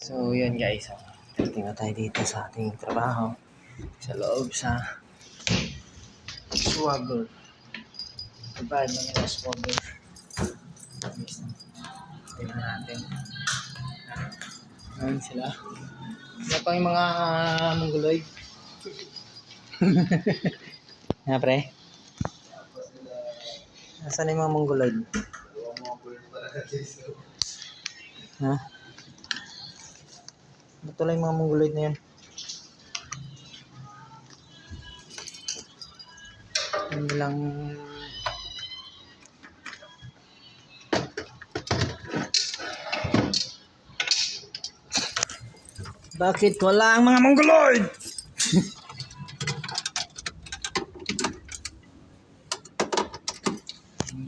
So, yun guys. Dating na tayo dito sa ating trabaho. Sa loob sa Swagger. Diba, ano yung Swagger? Guys, Tingnan natin. Ayan sila. Ano pa yung mga mongoloid? Nga pre? Nasaan yung mga mongoloid? Ha? Ba't wala yung mga mongoloid na yun? Hindi lang... Bakit wala ang mga mongoloid?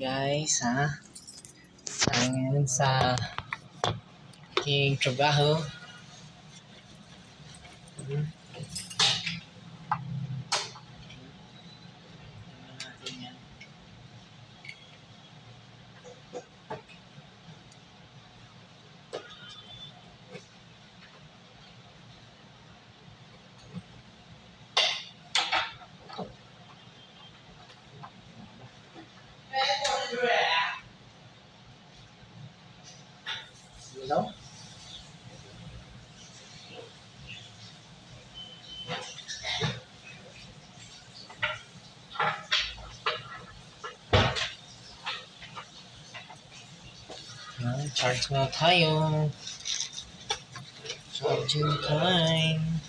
Guys, ha? Tayo ngayon sa aking trabaho. đâu? Charge na tayo. Charging time.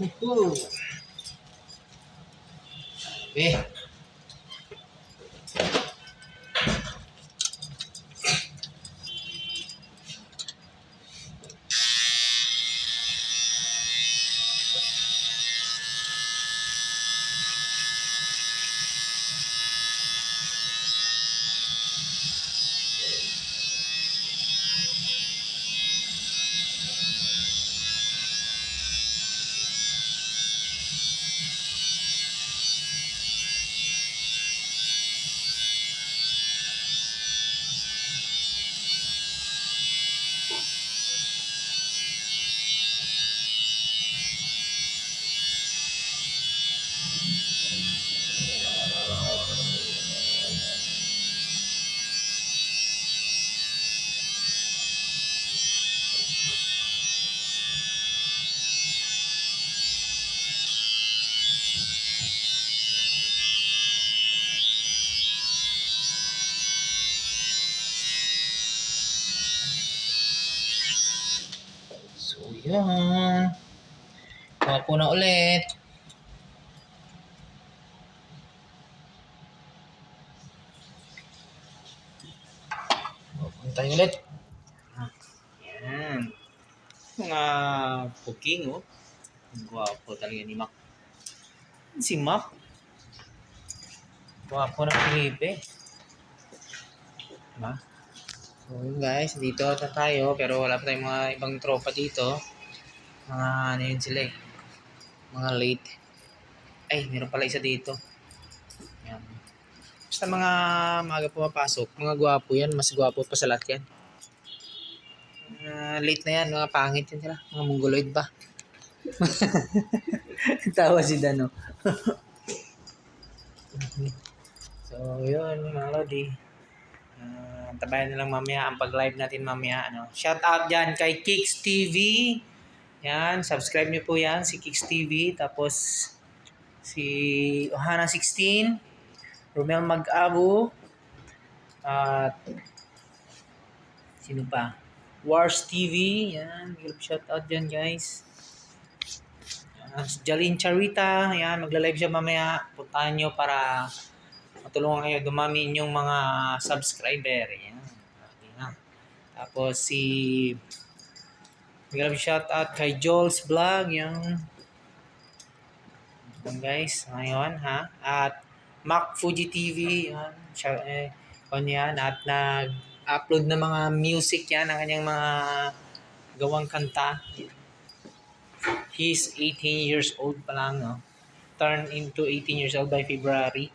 Woohoo! Eh. Yun. Ako na ulit. Punta tayo ulit. Yan. Mga puking, oh. Gwapo talaga ni Mac. Si Mac. Gwapo ng Felipe. Diba? So yun guys, dito na tayo pero wala pa tayong mga ibang tropa dito. Mga ano yun sila eh. Mga late. Ay, meron pala isa dito. Yan. Basta mga maaga pumapasok, mga gwapo yan, mas gwapo pa sa lahat yan. Ah, late na yan, mga pangit yan sila. Mga mongoloid ba? Tawa si Dano. so, yun mga lodi. Ah, tabayan na lang mamaya ang pag-live natin mamaya. Ano. Shout out dyan kay Kicks TV. Yan, subscribe niyo po yan, si Kicks TV. Tapos, si Ohana 16, Romel Mag-Abu, at sino pa? Wars TV, yan, shout out dyan guys. Uh, Jalin Charita, yan, magla-live siya mamaya. Puntahan nyo para matulungan kayo dumami inyong mga subscriber. Yan. Tapos si Bigla shout out kay Joel's Vlog. Yan. Yan guys. Ngayon ha. At Mac Fuji TV, yan. Siya, eh, kung yan, at nag-upload ng mga music yan, ang kanyang mga gawang kanta. He's 18 years old pa lang, no? Turn into 18 years old by February.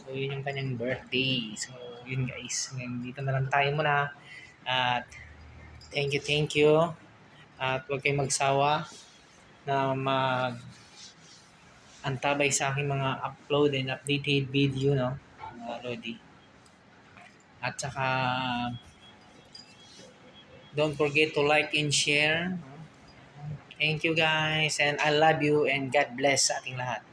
So, yun yung kanyang birthday. So, yun guys. Ngayon, dito na lang tayo muna. At, thank you, thank you. At huwag kayong magsawa na mag antabay sa aking mga upload and updated video, no? Mga Lodi. At saka, don't forget to like and share. Thank you guys and I love you and God bless sa ating lahat.